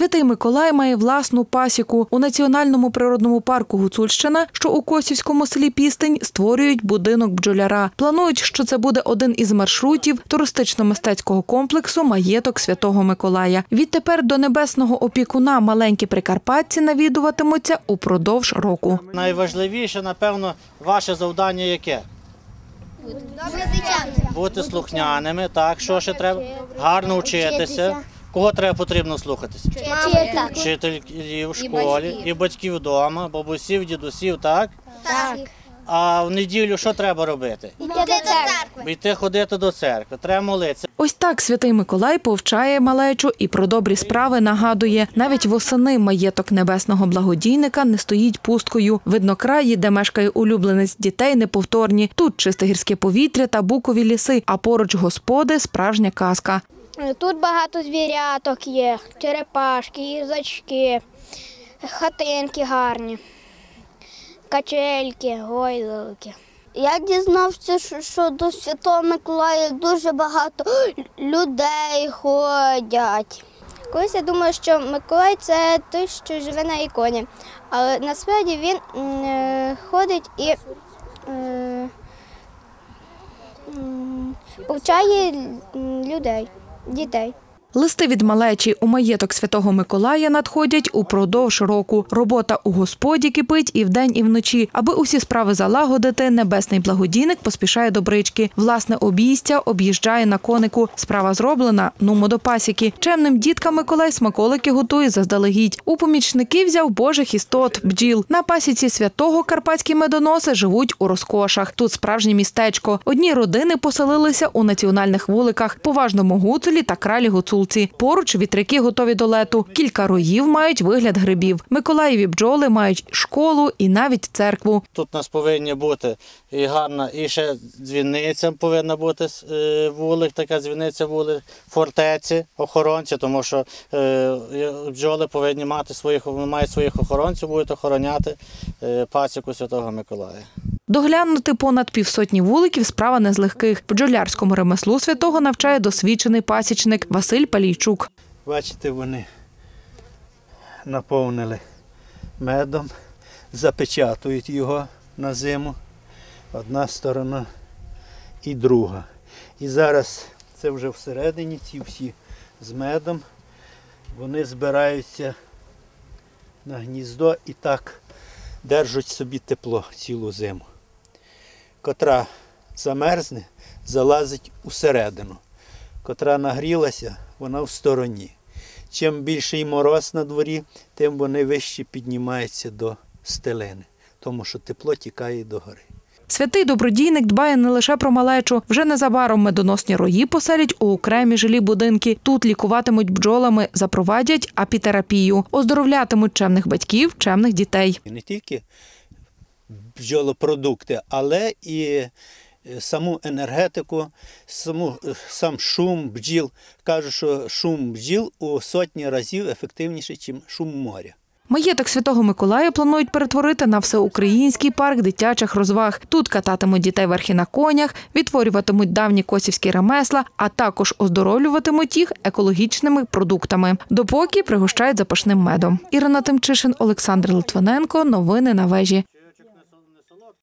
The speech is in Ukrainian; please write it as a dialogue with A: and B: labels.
A: Святий Миколай має власну пасіку у національному природному парку Гуцульщина, що у Косівському селі Пістень, створюють будинок бджоляра. Планують, що це буде один із маршрутів туристично-мистецького комплексу Маєток Святого Миколая. Відтепер до небесного опікуна маленькі прикарпатці навідуватимуться упродовж року.
B: Найважливіше, напевно, ваше завдання яке? Бути слухняними, так, що ще треба? Гарно вчитися. Кого треба потрібно слухатися? Вчителів в школі і батьків вдома, бабусів, дідусів, так?
C: Так.
B: А в неділю що треба робити?
C: Йти до церкви.
B: Йти ходити до церкви, треба молитися.
A: Ось так святий Миколай повчає малечу і про добрі справи нагадує. Навіть восени маєток небесного благодійника не стоїть пусткою. Видно краї, де мешкає улюбленець дітей, неповторні. Тут чисте гірське повітря та букові ліси, а поруч господи справжня казка.
C: Тут багато звіряток є, черепашки, їжачки, хатинки гарні, качельки, гойдалки. Я дізнався, що- що до Святого Миколая дуже багато людей ходять. Колись я думала, що Миколай це той, що живе на іконі. Але насправді він е, ходить і е, повчає людей, дітей.
A: Листи від малечі у маєток святого Миколая надходять упродовж року. Робота у господі кипить і вдень, і вночі. Аби усі справи залагодити, небесний благодійник поспішає до брички. Власне обійстя об'їжджає на конику. Справа зроблена. Нумо до пасіки. Чемним діткам Миколай смаколики готує заздалегідь. У помічники взяв божих істот бджіл. На пасіці святого карпатські медоноси живуть у розкошах. Тут справжнє містечко. Одні родини поселилися у національних вуликах, поважному гуцулі та кралі гуцулці. Поруч вітряки готові до лету. Кілька роїв мають вигляд грибів. Миколаєві бджоли мають школу і навіть церкву.
B: Тут у нас повинні бути і гарна, і ще дзвіниця повинна бути е, вулик, така дзвіниця вулик, фортеці, охоронці, тому що е, бджоли повинні мати своїх, мають своїх охоронців, будуть охороняти е, пасіку Святого Миколая.
A: Доглянути понад півсотні вуликів справа не з легких. Бджолярському ремеслу святого навчає досвідчений пасічник Василь Палійчук.
D: Бачите, вони наповнили медом, запечатують його на зиму. Одна сторона і друга. І зараз це вже всередині, ці всі з медом. Вони збираються на гніздо і так держать собі тепло цілу зиму. Котра замерзне, залазить усередину. Котра нагрілася, вона в стороні. Чим більший мороз на дворі, тим вони вище піднімаються до стелини, тому що тепло тікає до гори.
A: Святий добродійник дбає не лише про малечу. Вже незабаром медоносні рої поселять у окремі жилі будинки. Тут лікуватимуть бджолами, запровадять апітерапію, оздоровлятимуть чемних батьків, чемних дітей.
D: І не тільки бджолопродукти, але і е, саму енергетику, саму, е, сам шум бджіл. Кажуть, що шум бджіл у сотні разів ефективніший, ніж шум моря.
A: Маєток Святого Миколая планують перетворити на всеукраїнський парк дитячих розваг. Тут кататимуть дітей верхи на конях, відтворюватимуть давні косівські ремесла, а також оздоровлюватимуть їх екологічними продуктами. Допоки пригощають запашним медом. Ірина Тимчишин, Олександр Литвиненко. Новини на вежі.